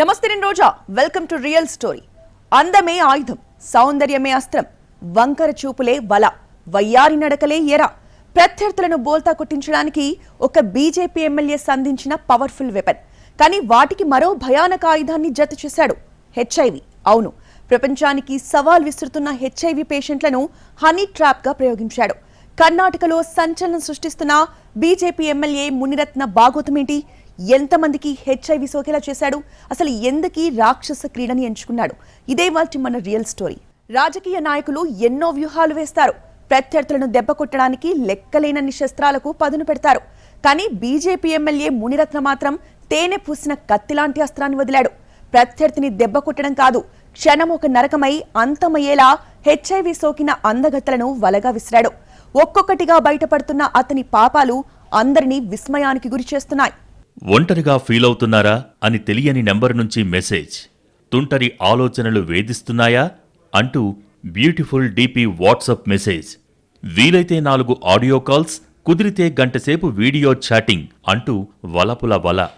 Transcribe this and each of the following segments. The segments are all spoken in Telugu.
నమస్తే నేను Roja. Welcome to real story అందమే ఆయుధం సౌందర్యమే అస్త్రం వంకర చూపులే వల వయ్యారి నడకలే ఎర. ప్రత్యర్థులను బోల్తా కొట్టించడానికి ఒక బీజేపీ ఎమ్మెల్యే సంధించిన పవర్ఫుల్ వెపన్ కానీ వాటికి మరో భయానక ఆయుధాన్ని జత చేశాడు హెచ్ఐవి అవును ప్రపంచానికి సవాల్ విసురుతున్న హెచ్ఐవి పేషెంట్లను హనీ ట్రాప్గా ప్రయోగించాడు. కర్ణాటకలో సంచలనం సృష్టిస్తున్న బీజేపీ ఎమ్మెల్యే మునిరత్న బాగోతమేంటి? ఎంతమందికి హెచ్ఐవి సోకేలా చేశాడు? అసలు ఎందుకీ రాక్షస క్రీడని ఎంచుకున్నాడు? ఇదే వాటి మన రియల్ స్టోరీ. రాజకీయ నాయకులు ఎన్నో వ్యూహాలు వేస్తారు. ప్రత్యర్థులను దెబ్బ కొట్టడానికి లెక్కలేనన్ని శస్త్రాలకు పదును పెడతారు. కానీ బీజేపీ ఎమ్మెల్యే మునిరత్న మాత్రం తేనె పూసిన కత్తిలాంటి అస్త్రాన్ని వదిలాడు. ప్రత్యర్థిని దెబ్బ కొట్టడం కాదు క్షణం ఒక నరకమై అంతమయ్యేలా హెచ్ఐవి సోకిన అందగత్తలను వలగా విసిరాడు. ఒక్కొక్కటిగా బయటపడుతున్న అతని పాపాలు అందరినీ విస్మయానికి గురి చేస్తున్నాయి ఒంటరిగా ఫీల్ అవుతున్నారా అని తెలియని నెంబర్ నుంచి మెసేజ్. తుంటరి ఆలోచనలు వేధిస్తున్నాయా? అంటూ బ్యూటిఫుల్ డీపీ వాట్సప్ మెసేజ్. వీలైతే నాలుగు ఆడియో కాల్స్ కుదిరితే గంటసేపు వీడియో చాటింగ్ అంటూ వలపుల వల.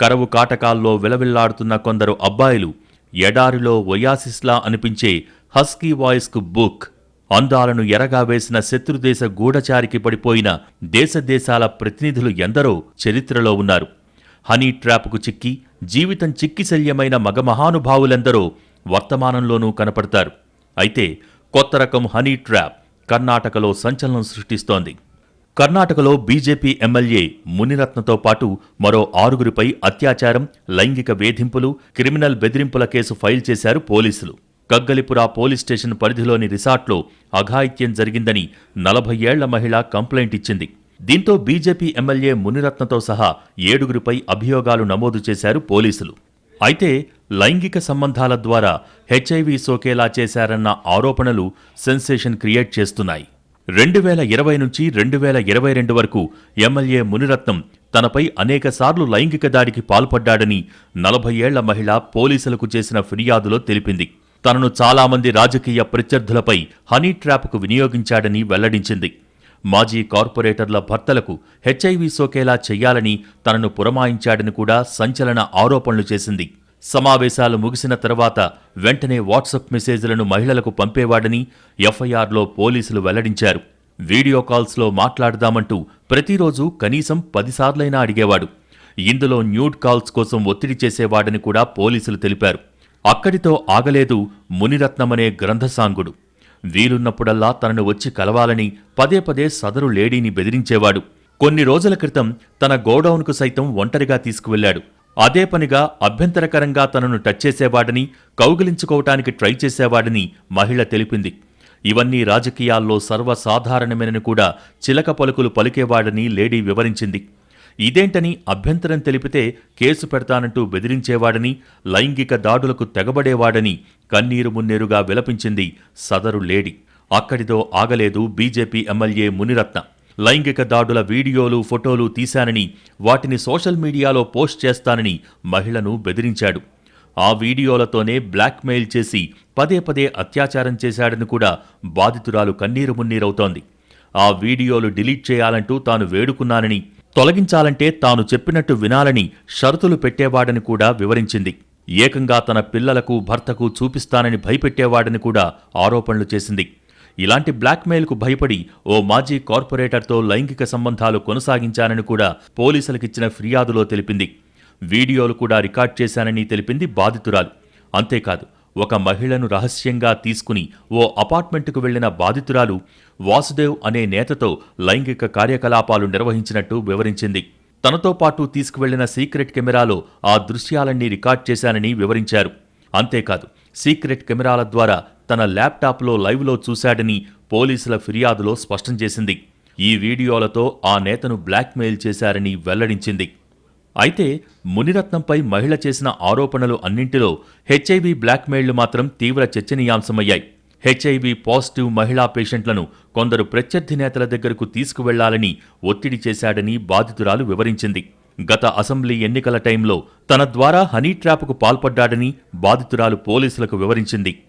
కరవు కాటకాల్లో విలవిల్లాడుతున్న కొందరు అబ్బాయిలు ఎడారిలో ఒయాసిస్లా అనిపించే హస్కీ వాయిస్కు బుక్. అందాలను ఎరగా వేసిన శత్రుదేశ గూఢచారికి పడిపోయిన దేశదేశాల ప్రతినిధులు ఎందరో చరిత్రలో ఉన్నారు. హనీ ట్రాప్కు చిక్కి జీవితం చిక్కిశల్యమైన మగ మహానుభావులెందరో వర్తమానంలోనూ కనపడతారు. అయితే కొత్త రకం హనీ ట్రాప్ కర్ణాటకలో సంచలనం సృష్టిస్తోంది. కర్ణాటకలో బీజేపీ ఎమ్మెల్యే మునిరత్నతో పాటు మరో ఆరుగురిపై అత్యాచారం లైంగిక వేధింపులు క్రిమినల్ బెదిరింపుల కేసు ఫైల్ చేశారు పోలీసులు. కగ్గలిపుర పోలీస్ స్టేషన్ పరిధిలోని రిసార్ట్లో అఘాయిత్యం జరిగిందని నలభై ఏళ్ళ మహిళ కంప్లైంట్ ఇచ్చింది. దీంతో బీజేపీ ఎమ్మెల్యే మునిరత్నతో సహా ఏడుగురిపై అభియోగాలు నమోదు చేశారు పోలీసులు. అయితే లైంగిక సంబంధాల ద్వారా హెచ్ఐవి సోకేలా చేశారన్న ఆరోపణలు సెన్సేషన్ క్రియేట్ చేస్తున్నాయి. రెండు వేల ఇరవై నుంచి రెండు వేల ఇరవై రెండు వరకు ఎమ్మెల్యే మునిరత్నం తనపై అనేకసార్లు లైంగిక దాడికి పాల్పడ్డాడని నలభై ఏళ్ళ మహిళ పోలీసులకు చేసిన ఫిర్యాదులో తెలిపింది. తనను చాలామంది రాజకీయ ప్రత్యర్థులపై హనీ ట్రాప్కు వినియోగించాడని వెల్లడించింది. మాజీ కార్పొరేటర్ల భర్తలకు హెచ్ఐవి సోకేలా చెయ్యాలని తనను పురమాయించాడని కూడా సంచలన ఆరోపణలు చేసింది. సమావేశాలు ముగిసిన తర్వాత వెంటనే వాట్సాప్ మెసేజ్లను మహిళలకు పంపేవాడని ఎఫ్ఐఆర్లో పోలీసులు వెల్లడించారు. వీడియో కాల్స్లో మాట్లాడదామంటూ ప్రతిరోజు కనీసం పదిసార్లైనా అడిగేవాడు. ఇందులో న్యూడ్ కాల్స్ కోసం ఒత్తిడి చేసేవాడని కూడా పోలీసులు తెలిపారు. అక్కడితో ఆగలేదు మునిరత్నమనే గ్రంథసాంగుడు. వీలున్నప్పుడల్లా తనను వచ్చి కలవాలని పదే పదే సదరు లేడీని బెదిరించేవాడు. కొన్ని రోజుల క్రితం తన గోడౌన్కు సైతం ఒంటరిగా తీసుకువెళ్ళాడు అదే పనిగా అభ్యంతరకరంగా తనను టచ్ చేసేవాడని కౌగిలించుకోవటానికి ట్రై చేసేవాడని మహిళ తెలిపింది. ఇవన్నీ రాజకీయాల్లో సర్వసాధారణమేనని కూడా చిలక పలుకులు పలికేవాడని లేడీ వివరించింది. ఇదేంటని అభ్యంతరం తెలిపితే కేసు పెడతానంటూ బెదిరించేవాడని లైంగిక దాడులకు తెగబడేవాడని కన్నీరు మున్నేరుగా విలపించింది సదరు లేడీ. అక్కడితో ఆగలేదు బీజేపీ ఎమ్మెల్యే మునిరత్న. లైంగిక దాడుల వీడియోలు ఫోటోలు తీశానని వాటిని సోషల్ మీడియాలో పోస్ట్ చేస్తానని మహిళను బెదిరించాడు. ఆ వీడియోలతోనే బ్లాక్మెయిల్ చేసి పదే పదే అత్యాచారం చేశాడని కూడా బాధితురాలు కన్నీరు మున్నీరవుతోంది. ఆ వీడియోలు డిలీట్ చేయాలంటూ తాను వేడుకున్నానని తొలగించాలంటే తాను చెప్పినట్టు వినాలని షరతులు పెట్టేవాడని కూడా వివరించింది. ఏకంగా తన పిల్లలకు భర్తకు చూపిస్తానని భయపెట్టేవాడని కూడా ఆరోపణలు చేసింది. ఇలాంటి బ్లాక్మెయిల్కు భయపడి ఓ మాజీ కార్పొరేటర్తో లైంగిక సంబంధాలు కొనసాగించానని కూడా పోలీసులకిచ్చిన ఫిర్యాదులో తెలిపింది. వీడియోలు కూడా రికార్డ్ చేశానని తెలిపింది బాధితురాలు. అంతేకాదు ఒక మహిళను రహస్యంగా తీసుకుని ఓ అపార్ట్మెంటుకు వెళ్ళిన బాధితురాలు వాసుదేవ్ అనే నేతతో లైంగిక కార్యకలాపాలు నిర్వహించినట్టు వివరించింది. తనతో పాటు తీసుకువెళ్ళిన సీక్రెట్ కెమెరాలో ఆ దృశ్యాలన్నీ రికార్డ్ చేశానని వివరించారు. అంతేకాదు సీక్రెట్ కెమెరాల ద్వారా తన ల్యాప్టాప్లో లైవ్లో చూశాడని పోలీసుల ఫిర్యాదులో స్పష్టం చేసింది. ఈ వీడియోలతో ఆ నేతను బ్లాక్మెయిల్ చేశారని వెల్లడించింది. అయితే మునిరత్నంపై మహిళ చేసిన ఆరోపణలు అన్నింటిలో హెచ్ఐవి బ్లాక్మెయిల్లు మాత్రం తీవ్ర చర్చనీయాంశమయ్యాయి. హెచ్ఐవి పాజిటివ్ మహిళా పేషెంట్లను కొందరు ప్రత్యర్థి నేతల దగ్గరకు తీసుకువెళ్ళాలని ఒత్తిడి చేశాడని బాధితురాలు వివరించింది. గత అసెంబ్లీ ఎన్నికల టైంలో తన ద్వారా హనీ ట్రాప్కు పాల్పడ్డాడని బాధితురాలు పోలీసులకు వివరించింది.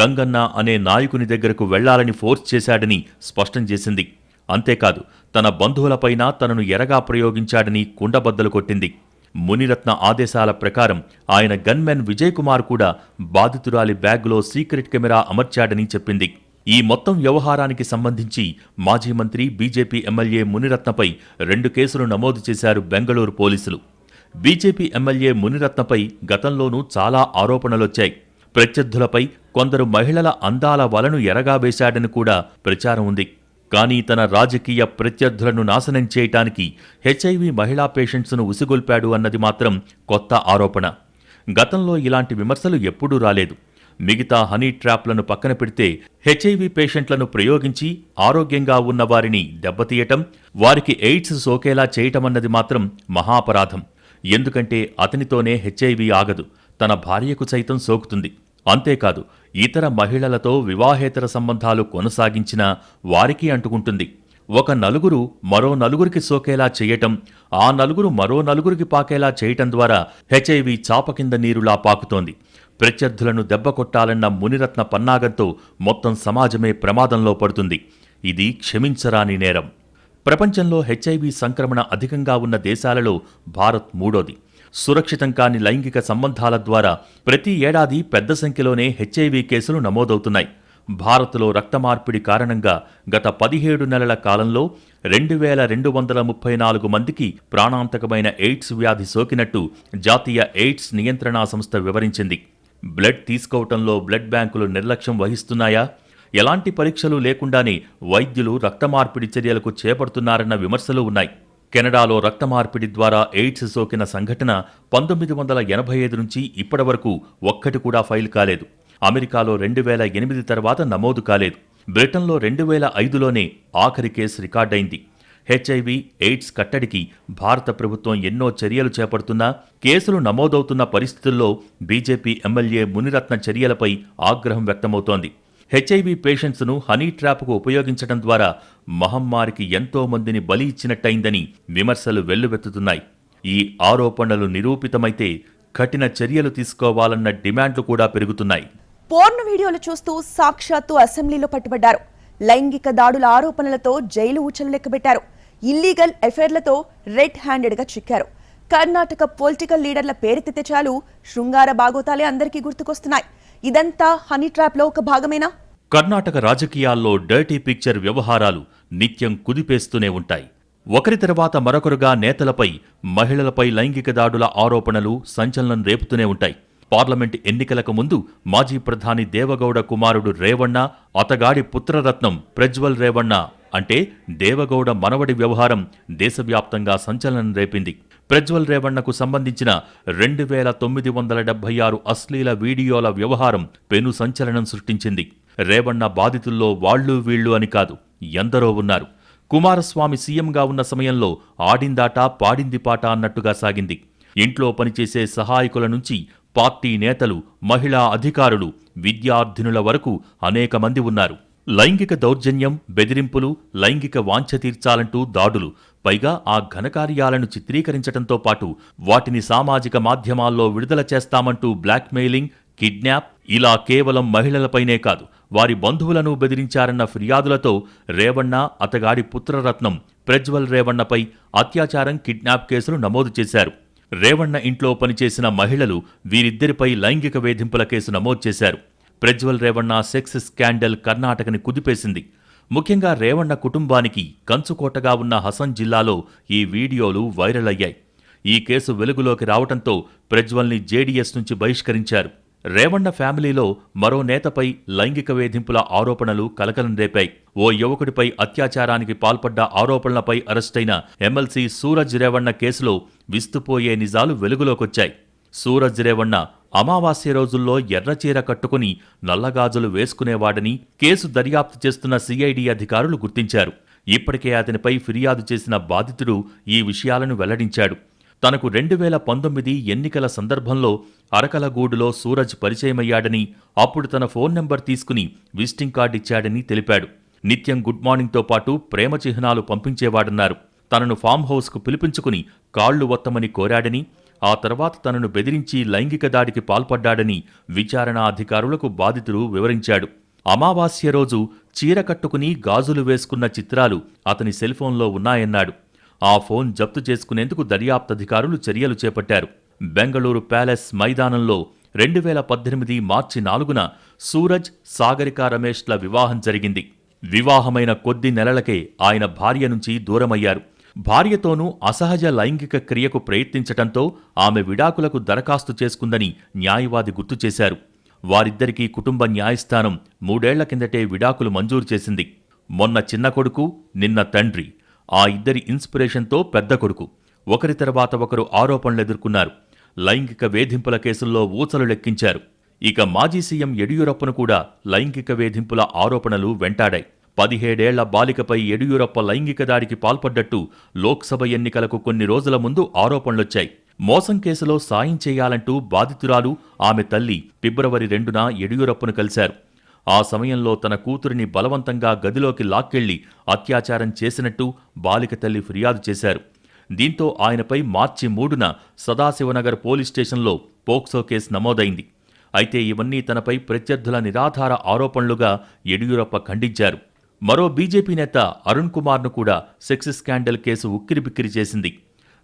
గంగన్న అనే నాయకుని దగ్గరకు వెళ్ళాలని ఫోర్స్ చేశాడని స్పష్టం చేసింది. అంతేకాదు తన బంధువులపైన తనను ఎరగా ప్రయోగించాడని కుండబద్దలు కొట్టింది. మునిరత్న ఆదేశాల ప్రకారం ఆయన గన్మెన్ విజయ్ కుమార్ కూడా బాధితురాలి బ్యాగ్లో సీక్రెట్ కెమెరా అమర్చాడని చెప్పింది. ఈ మొత్తం వ్యవహారానికి సంబంధించి మాజీ మంత్రి బీజేపీ ఎమ్మెల్యే మునిరత్నపై రెండు కేసులు నమోదు చేశారు బెంగళూరు పోలీసులు. బీజేపీ ఎమ్మెల్యే మునిరత్నపై గతంలోనూ చాలా ఆరోపణలొచ్చాయి. ప్రత్యర్థులపై కొందరు మహిళల అందాల వలను ఎరగా వేశాడని కూడా ప్రచారం ఉంది. కానీ తన రాజకీయ ప్రత్యర్థులను నాశనం చేయటానికి హెచ్ఐవి మహిళా పేషెంట్స్ను ఉసిగొల్పాడు అన్నది మాత్రం కొత్త ఆరోపణ. గతంలో ఇలాంటి విమర్శలు ఎప్పుడూ రాలేదు. మిగతా హనీ ట్రాప్లను పక్కన పెడితే హెచ్ఐవి పేషెంట్లను ప్రయోగించి ఆరోగ్యంగా ఉన్న వారిని దెబ్బతీయటం వారికి ఎయిడ్స్ సోకేలా చేయటమన్నది మాత్రం మహాపరాధం. ఎందుకంటే అతనితోనే హెచ్ఐవి ఆగదు తన భార్యకు సైతం సోకుతుంది. అంతేకాదు ఇతర మహిళలతో వివాహేతర సంబంధాలు కొనసాగించినా వారికి అంటుకుంటుంది. ఒక నలుగురు మరో నలుగురికి సోకేలా చేయటం ఆ నలుగురు మరో నలుగురికి పాకేలా చేయటం ద్వారా హెచ్ఐవి చాప కింద నీరులా పాకుతోంది. ప్రత్యర్థులను దెబ్బ కొట్టాలన్న మునిరత్న పన్నాగంతో మొత్తం సమాజమే ప్రమాదంలో పడుతుంది. ఇది క్షమించరాని నేరం. ప్రపంచంలో హెచ్ఐవి సంక్రమణ అధికంగా ఉన్న దేశాలలో భారత్ మూడోది. సురక్షితం కాని లైంగిక సంబంధాల ద్వారా ప్రతి ఏడాది పెద్ద సంఖ్యలోనే హెచ్ఐవి కేసులు నమోదవుతున్నాయి. భారత్లో రక్త మార్పిడి కారణంగా గత పదిహేడు నెలల కాలంలో రెండు వేల రెండు వందల ముప్పై నాలుగు మందికి ప్రాణాంతకమైన ఎయిడ్స్ వ్యాధి సోకినట్టు జాతీయ ఎయిడ్స్ నియంత్రణా సంస్థ వివరించింది. బ్లడ్ తీసుకోవటంలో బ్లడ్ బ్యాంకులు నిర్లక్ష్యం వహిస్తున్నాయా? ఎలాంటి పరీక్షలు లేకుండానే వైద్యులు రక్త మార్పిడి చర్యలకు చేపడుతున్నారన్న విమర్శలు ఉన్నాయి. కెనడాలో రక్త మార్పిడి ద్వారా ఎయిడ్స్ సోకిన సంఘటన పంతొమ్మిది వందల ఎనభై ఐదు నుంచి ఇప్పటి వరకు ఒక్కటి కూడా ఫైల్ కాలేదు. అమెరికాలో రెండు వేల ఎనిమిది తర్వాత నమోదు కాలేదు. బ్రిటన్లో రెండు వేల ఐదులోనే ఆఖరి కేసు రికార్డైంది. హెచ్ఐవి ఎయిడ్స్ కట్టడికి భారత ప్రభుత్వం ఎన్నో చర్యలు చేపడుతున్నా కేసులు నమోదవుతున్న పరిస్థితుల్లో బీజేపీ ఎమ్మెల్యే మునిరత్న చర్యలపై ఆగ్రహం వ్యక్తమవుతోంది. హెచ్ఐవి పేషెంట్స్ను హనీ ట్రాప్కు ఉపయోగించడం ద్వారా మహమ్మారికి ఎంతో మందిని బలి ఇచ్చినట్టయిందని విమర్శలు వెల్లువెత్తుతున్నాయి. ఈ ఆరోపణలు నిరూపితమైతే కఠిన చర్యలు తీసుకోవాలన్న డిమాండ్లు కూడా పెరుగుతున్నాయి. పోర్న్ వీడియోలు చూస్తూ సాక్షాత్తు అసెంబ్లీలో పట్టుబడ్డారు. లైంగిక దాడుల ఆరోపణలతో జైలు ఊచలు లెక్కబెట్టారు. ఇల్లీగల్ ఎఫైర్లతో రెడ్ హ్యాండెడ్గా చిక్కారు. కర్ణాటక పొలిటికల్ లీడర్ల పేరెత్తితే చాలు శృంగార బాగోతాలే అందరికీ గుర్తుకొస్తున్నాయి. ఇదంతా హనీ ట్రాప్లో ఒక భాగమేనా? కర్ణాటక రాజకీయాల్లో డర్టీ పిక్చర్ వ్యవహారాలు నిత్యం కుదిపేస్తూనే ఉంటాయి. ఒకరి తర్వాత మరొకరుగా నేతలపై మహిళలపై లైంగిక దాడుల ఆరోపణలు సంచలనం రేపుతూనే ఉంటాయి. పార్లమెంట్ ఎన్నికలకు ముందు మాజీ ప్రధాని దేవగౌడ కుమారుడు రేవణ్ణ అతగాడి పుత్రరత్నం ప్రజ్వల్ రేవణ్ణ అంటే దేవగౌడ మనవడి వ్యవహారం దేశవ్యాప్తంగా సంచలనం రేపింది. ప్రజ్వల్ రేవణ్ణకు సంబంధించిన రెండు వేల తొమ్మిది వందల డెబ్బై ఆరు అశ్లీల వీడియోల వ్యవహారం పెను సంచలనం సృష్టించింది. రేవణ్ణ బాధితుల్లో వాళ్ళు వీళ్ళు అని కాదు ఎందరో ఉన్నారు. కుమారస్వామి సీఎంగా ఉన్న సమయంలో ఆడిందాట పాడింది పాట అన్నట్టుగా సాగింది. ఇంట్లో పనిచేసే సహాయకుల నుంచి పార్టీ నేతలు మహిళా అధికారులు విద్యార్థినుల వరకు అనేక మంది ఉన్నారు. లైంగిక దౌర్జన్యం బెదిరింపులు లైంగిక వాంఛ తీర్చాలంటూ దాడులు పైగా ఆ ఘనకార్యాలను చిత్రీకరించటంతో పాటు వాటిని సామాజిక మాధ్యమాల్లో విడుదల చేస్తామంటూ బ్లాక్మెయిలింగ్ కిడ్నాప్ ఇలా కేవలం మహిళలపైనే కాదు వారి బంధువులను బెదిరించారన్న ఫిర్యాదులతో రేవణ్ణ అతగాడి పుత్రరత్నం ప్రజ్వల్ రేవణ్ణపై అత్యాచారం కిడ్నాప్ కేసులు నమోదు చేశారు. రేవణ్ణ ఇంట్లో పనిచేసిన మహిళలు వీరిద్దరిపై లైంగిక వేధింపుల కేసు నమోదు చేశారు. ప్రజ్వల్ రేవణ్ణ సెక్స్ స్కాండల్ కర్ణాటకని కుదిపేసింది. ముఖ్యంగా రేవణ్ణ కుటుంబానికి కంచుకోటగా ఉన్న హసన్ జిల్లాలో ఈ వీడియోలు వైరల్ అయ్యాయి ఈ కేసు వెలుగులోకి రావడంతో ప్రజ్వల్ని జేడీఎస్ నుంచి బహిష్కరించారు. రేవణ్ణ ఫ్యామిలీలో మరో నేతపై లైంగిక వేధింపుల ఆరోపణలు కలకలం రేపాయి. ఓ యువకుడిపై అత్యాచారానికి పాల్పడ్డ ఆరోపణలపై అరెస్టైన ఎమ్మెల్సీ సూరజ్ రేవణ్ణ కేసులో విస్తుపోయే నిజాలు వెలుగులోకొచ్చాయి. సూరజ్ రేవణ్ణ అమావాస్య రోజుల్లో ఎర్రచీర కట్టుకుని నల్లగాజులు వేసుకునేవాడని కేసు దర్యాప్తు చేస్తున్న సిఐడి అధికారులు గుర్తించారు. ఇప్పటికే అతనిపై ఫిర్యాదు చేసిన బాధితుడు ఈ విషయాలను వెల్లడించాడు. తనకు రెండు వేల పంతొమ్మిది ఎన్నికల సందర్భంలో అరకలగూడులో సూరజ్ పరిచయమయ్యాడని అప్పుడు తన ఫోన్ నెంబర్ తీసుకుని విజిటింగ్ కార్డు ఇచ్చాడని తెలిపాడు. నిత్యం గుడ్ మార్నింగ్తో పాటు ప్రేమ చిహ్నాలు పంపించేవాడన్నారు. తనను ఫామ్ హౌస్కు పిలిపించుకుని కాళ్ళు వత్తమని కోరాడని ఆ తర్వాత తనను బెదిరించి లైంగిక దాడికి పాల్పడ్డాడని విచారణ అధికారులకు బాధితుడు వివరించాడు. అమావాస్య రోజు చీర కట్టుకుని గాజులు వేసుకున్న చిత్రాలు అతని సెల్ఫోన్లో ఉన్నాయన్నాడు. ఆ ఫోన్ జప్తు చేసుకునేందుకు దర్యాప్తు అధికారులు చర్యలు చేపట్టారు. బెంగళూరు ప్యాలెస్ మైదానంలో రెండు వేల పద్దెనిమిది మార్చి నాలుగున సూరజ్ సాగరిక రమేష్ల వివాహం జరిగింది. వివాహమైన కొద్ది నెలలకే ఆయన భార్య నుంచి దూరమయ్యారు. భార్యతోనూ అసహజ లైంగిక క్రియకు ప్రయత్నించటంతో ఆమె విడాకులకు దరఖాస్తు చేసుకుందని న్యాయవాది గుర్తు చేశారు. వారిద్దరికీ కుటుంబ న్యాయస్థానం మూడేళ్ళ కిందటే విడాకులు మంజూరు చేసింది. మొన్న చిన్న కొడుకు నిన్న తండ్రి. ఆ ఇద్దరి ఇన్స్పిరేషన్తో పెద్ద కొడుకు. ఒకరి తర్వాత ఒకరు ఆరోపణలు ఎదుర్కొన్నారు. లైంగిక వేధింపుల కేసుల్లో ఊచలు లెక్కించారు. ఇక మాజీ సీఎం యడియూరప్పను కూడా లైంగిక వేధింపుల ఆరోపణలు వెంటాడాయి. పదిహేడేళ్ళ బాలికపై యడియూరప్ప లైంగిక దాడికి పాల్పడ్డట్టు లోక్సభ ఎన్నికలకు కొన్ని రోజుల ముందు ఆరోపణలొచ్చాయి. మోసం కేసులో సాయం చేయాలంటూ బాధితురాలు ఆమె తల్లి ఫిబ్రవరి రెండున యడియూరప్పను కలిశారు. ఆ సమయంలో తన కూతురిని బలవంతంగా గదిలోకి లాక్కెళ్ళి అత్యాచారం చేసినట్టు బాలిక తల్లి ఫిర్యాదు చేశారు. దీంతో ఆయనపై మార్చి మూడున సదాశివనగర్ పోలీస్ స్టేషన్లో పోక్సో కేసు నమోదైంది. అయితే ఇవన్నీ తనపై ప్రత్యర్థుల నిరాధార ఆరోపణలుగా యడియూరప్ప ఖండించారు. మరో బీజేపీ నేత అరుణ్ కుమార్ను కూడా సెక్స్ స్కాండల్ కేసు ఉక్కిరిబిక్కిరి చేసింది.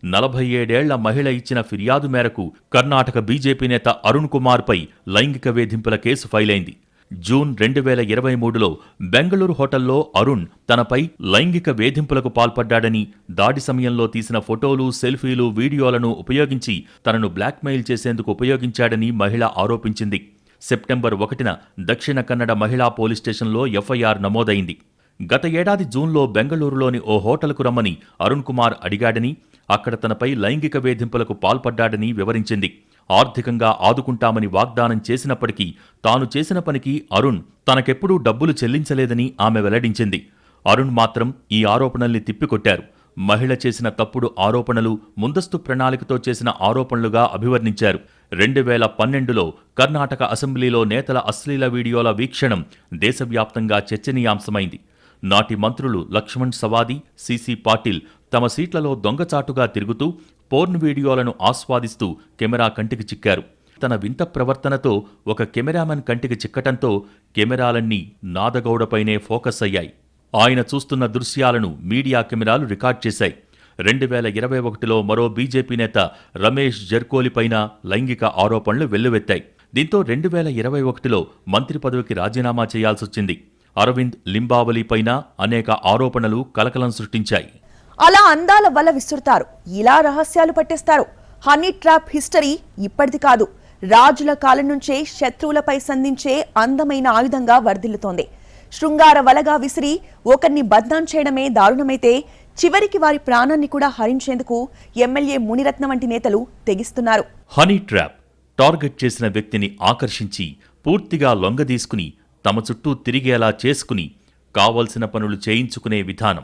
నలభై ఏడేళ్ళ మహిళ ఇచ్చిన ఫిర్యాదు మేరకు కర్ణాటక బీజేపీ నేత అరుణ్ కుమార్పై లైంగిక వేధింపుల కేసు ఫైలైంది. జూన్ రెండు వేల ఇరవై మూడులో బెంగళూరు హోటల్లో అరుణ్ తనపై లైంగిక వేధింపులకు పాల్పడ్డాడని దాడి సమయంలో తీసిన ఫోటోలు సెల్ఫీలు వీడియోలను ఉపయోగించి తనను బ్లాక్మెయిల్ చేసేందుకు ఉపయోగించాడని మహిళ ఆరోపించింది. సెప్టెంబర్ ఒకటిన దక్షిణ కన్నడ మహిళా పోలీస్ స్టేషన్లో ఎఫ్ఐఆర్ నమోదైంది. గత ఏడాది జూన్లో బెంగళూరులోని ఓ హోటల్కు రమ్మని అరుణ్ కుమార్ అడిగాడని అక్కడ తనపై లైంగిక వేధింపులకు పాల్పడ్డాడని వివరించింది. ఆర్థికంగా ఆదుకుంటామని వాగ్దానం చేసినప్పటికీ తాను చేసిన పనికి అరుణ్ తనకెప్పుడూ డబ్బులు చెల్లించలేదని ఆమె వెల్లడించింది. అరుణ్ మాత్రం ఈ ఆరోపణల్ని తిప్పికొట్టారు. మహిళ చేసిన తప్పుడు ఆరోపణలు ముందస్తు ప్రణాళికతో చేసిన ఆరోపణలుగా అభివర్ణించారు. రెండు వేల పన్నెండులో కర్ణాటక అసెంబ్లీలో నేతల అశ్లీల వీడియోల వీక్షణం దేశవ్యాప్తంగా చర్చనీయాంశమైంది. నాటి మంత్రులు లక్ష్మణ్ సవాది సిసి పాటిల్ తమ సీట్లలో దొంగచాటుగా తిరుగుతూ పోర్న్ వీడియోలను ఆస్వాదిస్తూ కెమెరా కంటికి చిక్కారు. తన వింత ప్రవర్తనతో ఒక కెమెరామెన్ కంటికి చిక్కటంతో కెమెరాలన్నీ నాదగౌడపైనే ఫోకస్ అయ్యాయి. ఆయన చూస్తున్న దృశ్యాలను మీడియా కెమెరాలు రికార్డ్ చేశాయి. రెండు వేల ఇరవై ఒకటిలో మరో బీజేపీ నేత రమేష్ జర్కోలిపైన లైంగిక ఆరోపణలు వెల్లువెత్తాయి. దీంతో రెండు వేల ఇరవై ఒకటిలో మంత్రి పదవికి రాజీనామా చేయాల్సొచ్చింది. అరవింద్ లింబావలిపైన అనేక ఆరోపణలు కలకలం సృష్టించాయి. అలా అందాల వల్ల విసురుతారు. ఇలా రహస్యాలు పట్టేస్తారు. హనీ ట్రాప్ హిస్టరీ ఇప్పటిది కాదు. రాజుల కాలం నుంచే శత్రువులపై సంధించే అందమైన ఆయుధంగా వర్ధిల్లుతోంది. శృంగార వలగా విసిరి ఒకరిని బద్నాం చేయడమే దారుణమైతే చివరికి వారి ప్రాణాన్ని కూడా హరించేందుకు ఎమ్మెల్యే మునిరత్న వంటి నేతలు తెగిస్తున్నారు. హనీ ట్రాప్ టార్గెట్ చేసిన వ్యక్తిని ఆకర్షించి పూర్తిగా లొంగదీసుకుని తమ చుట్టూ తిరిగేలా చేసుకుని కావలసిన పనులు చేయించుకునే విధానం.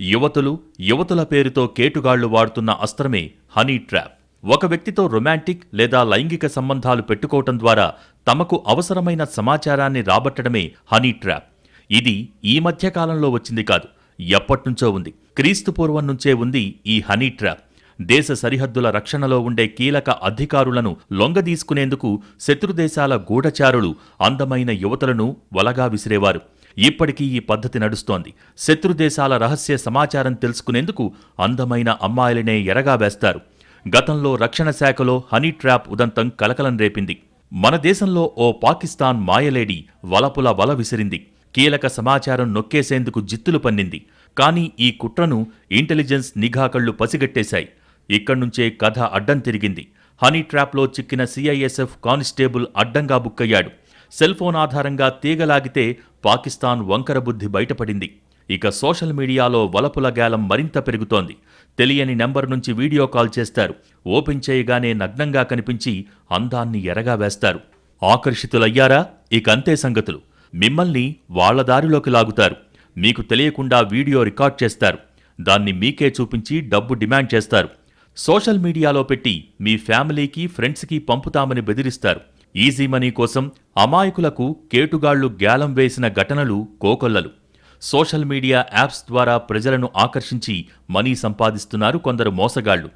యువతులు యువతుల పేరుతో కేటుగాళ్ళు వాడుతున్న అస్త్రమే హనీ ట్రాప్. ఒక వ్యక్తితో రొమాంటిక్ లేదా లైంగిక సంబంధాలు పెట్టుకోవటం ద్వారా తమకు అవసరమైన సమాచారాన్ని రాబట్టడమే హనీ ట్రాప్. ఇది ఈ మధ్యకాలంలో వచ్చింది కాదు ఎప్పట్నుంచో ఉంది. క్రీస్తుపూర్వం నుంచే ఉంది ఈ హనీ ట్రాప్. దేశ సరిహద్దుల రక్షణలో ఉండే కీలక అధికారులను లొంగదీసుకునేందుకు శత్రుదేశాల గూఢచారులు అందమైన యువతలను వలగా విసిరేవారు. ఇప్పటికీ ఈ పద్ధతి నడుస్తోంది. శత్రుదేశాల రహస్య సమాచారం తెలుసుకునేందుకు అందమైన అమ్మాయిలనే ఎరగా వేస్తారు. గతంలో రక్షణ శాఖలో హనీ ట్రాప్ ఉదంతం కలకలం రేపింది. మన దేశంలో ఓ పాకిస్తాన్ మాయలేడి వలపుల వల విసిరింది. కీలక సమాచారం నొక్కేసేందుకు జిత్తులు పన్నింది. కానీ ఈ కుట్రను ఇంటెలిజెన్స్ నిఘా కళ్ళు పసిగట్టేశాయి. ఇక్కడ్నుంచే కథ అడ్డం తిరిగింది. హనీ ట్రాప్లో చిక్కిన సిఐఎస్ఎఫ్ కానిస్టేబుల్ అడ్డంగా బుక్కయ్యాడు. సెల్ ఫోన్ ఆధారంగా తీగలాగితే పాకిస్తాన్ వంకర బుద్ధి బయటపడింది. ఇక సోషల్ మీడియాలో వలపుల గాలం మరింత పెరుగుతోంది. తెలియని నెంబర్ నుంచి వీడియో కాల్ చేస్తారు. ఓపెన్ చేయగానే నగ్నంగా కనిపించి అందాన్ని ఎరగా వేస్తారు. ఆకర్షితులయ్యారా? ఇక అంతే సంగతులు. మిమ్మల్ని వాళ్ళ దారిలోకి లాగుతారు. మీకు తెలియకుండా వీడియో రికార్డ్ చేస్తారు. దాన్ని మీకే చూపించి డబ్బు డిమాండ్ చేస్తారు. సోషల్ మీడియాలో పెట్టి మీ ఫ్యామిలీకి ఫ్రెండ్స్కి పంపుతామని బెదిరిస్తారు. ఈజీ మనీ కోసం అమాయకులకు కేటుగాళ్ళు గ్యాలం వేసిన ఘటనలు కోకొల్లలు. సోషల్ మీడియా యాప్స్ ద్వారా ప్రజలను ఆకర్షించి మనీ సంపాదిస్తున్నారు కొందరు మోసగాళ్ళు.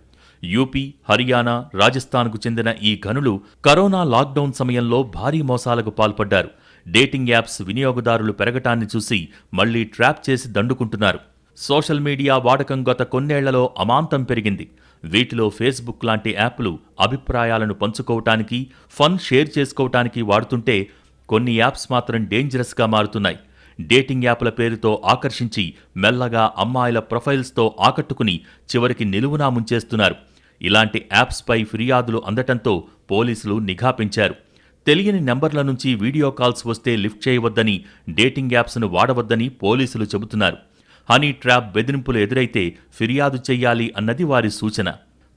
యూపీ హర్యానా రాజస్థాన్కు చెందిన ఈ ఘనులు కరోనా లాక్డౌన్ సమయంలో భారీ మోసాలకు పాల్పడ్డారు. డేటింగ్ యాప్స్ వినియోగదారులు పెరగటాన్ని చూసి మళ్ళీ ట్రాప్ చేసి దండుకుంటున్నారు. సోషల్ మీడియా వాడకం గత కొన్నేళ్ళలో అమాంతం పెరిగింది. వీటిలో ఫేస్బుక్ లాంటి యాప్లు అభిప్రాయాలను పంచుకోవటానికి ఫన్ షేర్ చేసుకోవటానికి వాడుతుంటే కొన్ని యాప్స్ మాత్రం డేంజరస్గా మారుతున్నాయి. డేటింగ్ యాప్ల పేరుతో ఆకర్షించి మెల్లగా అమ్మాయిల ప్రొఫైల్స్తో ఆకట్టుకుని చివరికి నిలువునా ముంచేస్తున్నారు. ఇలాంటి యాప్స్పై ఫిర్యాదులు అందటంతో పోలీసులు నిఘా పెంచారు. తెలియని నెంబర్ల నుంచి వీడియో కాల్స్ వస్తే లిఫ్ట్ చేయవద్దని డేటింగ్ యాప్స్ను వాడవద్దని పోలీసులు చెబుతున్నారు. హనీ ట్రాప్ బెదిరింపులు ఎదురైతే ఫిర్యాదు చెయ్యాలి అన్నది వారి సూచన.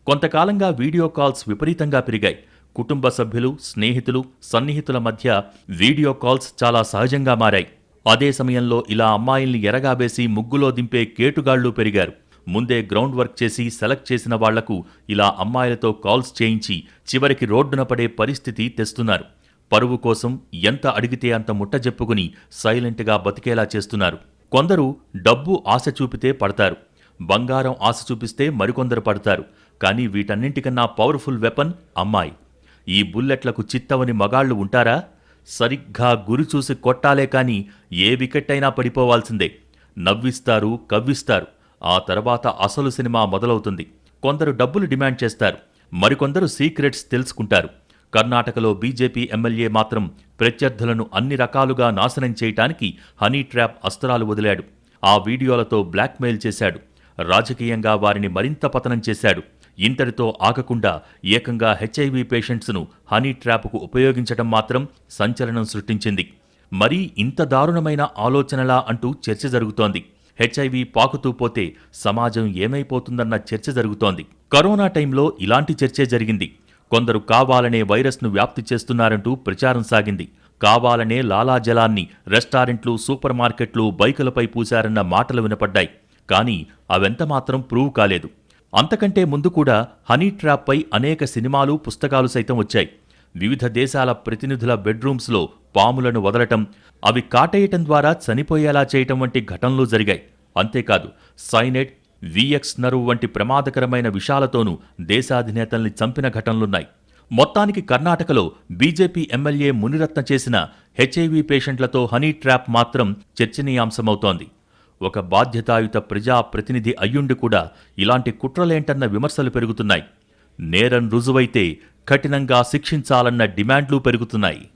కొంతకాలంగా వీడియో కాల్స్ విపరీతంగా పెరిగాయి. కుటుంబ సభ్యులు స్నేహితులు సన్నిహితుల మధ్య వీడియో కాల్స్ చాలా సహజంగా మారాయి. అదే సమయంలో ఇలా అమ్మాయిల్ని ఎరగాబేసి ముగ్గులో దింపే కేటుగాళ్ళు పెరిగారు. ముందే గ్రౌండ్ వర్క్ చేసి సెలెక్ట్ చేసిన వాళ్ళకు ఇలా అమ్మాయిలతో కాల్స్ చేయించి చివరికి రోడ్డున పడే పరిస్థితి తెస్తున్నారు. పరువు కోసం ఎంత అడిగితే అంత ముట్ట చెప్పుకుని సైలెంట్గా బతికేలా చేస్తున్నారు. కొందరు డబ్బు ఆశ చూపితే పడతారు బంగారం ఆశ చూపిస్తే మరికొందరు పడతారు కానీ వీటన్నింటికన్నా పవర్ఫుల్ వెపన్ అమ్మాయి. ఈ బుల్లెట్లకు చిత్తవని మగాళ్ళు ఉంటారా? సరిగ్గా గురి చూసి కొట్టాలే కాని ఏ వికెట్ అయినా పడిపోవాల్సిందే. నవ్విస్తారు కవ్విస్తారు. ఆ తర్వాత అసలు సినిమా మొదలవుతుంది. కొందరు డబ్బులు డిమాండ్ చేస్తారు. మరికొందరు సీక్రెట్స్ తెలుసుకుంటారు. కర్ణాటకలో బీజేపీ ఎమ్మెల్యే మాత్రం ప్రత్యర్థులను అన్ని రకాలుగా నాశనం చేయటానికి హనీ ట్రాప్ అస్త్రాలు వదిలాడు. ఆ వీడియోలతో బ్లాక్మెయిల్ చేశాడు. రాజకీయంగా వారిని మరింత పతనం చేశాడు. ఇంతటితో ఆగకుండా ఏకంగా హెచ్ఐవి పేషెంట్స్ను హనీ ట్రాప్కు ఉపయోగించడం మాత్రం సంచలనం సృష్టించింది. మరీ ఇంత దారుణమైన ఆలోచనలా అంటూ చర్చ జరుగుతోంది. హెచ్ఐవి పాకుతూ పోతే సమాజం ఏమైపోతుందన్న చర్చ జరుగుతోంది. కరోనా టైంలో ఇలాంటి చర్చే జరిగింది. కొందరు కావాలనే వైరస్ను వ్యాప్తి చేస్తున్నారంటూ ప్రచారం సాగింది. కావాలనే లాలాజలాన్ని రెస్టారెంట్లు సూపర్ మార్కెట్లు బైకులపై పూశారన్న మాటలు వినపడ్డాయి. కానీ అవెంత మాత్రం ప్రూవ్ కాలేదు. అంతకంటే ముందు కూడా హనీ ట్రాప్పై అనేక సినిమాలు పుస్తకాలు సైతం వచ్చాయి. వివిధ దేశాల ప్రతినిధుల బెడ్రూమ్స్లో పాములను వదలటం అవి కాటేయటం ద్వారా చనిపోయేలా చేయటం వంటి ఘటనలు జరిగాయి. అంతేకాదు సైనెట్ విఎక్స్ నరువు వంటి ప్రమాదకరమైన విషాలతోనూ దేశాధినేతల్ని చంపిన ఘటనలున్నాయి. మొత్తానికి కర్ణాటకలో బీజేపీ ఎమ్మెల్యే మునిరత్న చేసిన హెచ్ఐవి పేషెంట్లతో హనీ ట్రాప్ మాత్రం చర్చనీయాంశమవుతోంది. ఒక బాధ్యతాయుత ప్రజా ప్రతినిధి అయ్యుండి కూడా ఇలాంటి కుట్రలేంటన్న విమర్శలు పెరుగుతున్నాయి. నేరం రుజువైతే కఠినంగా శిక్షించాలన్న డిమాండ్లు పెరుగుతున్నాయి.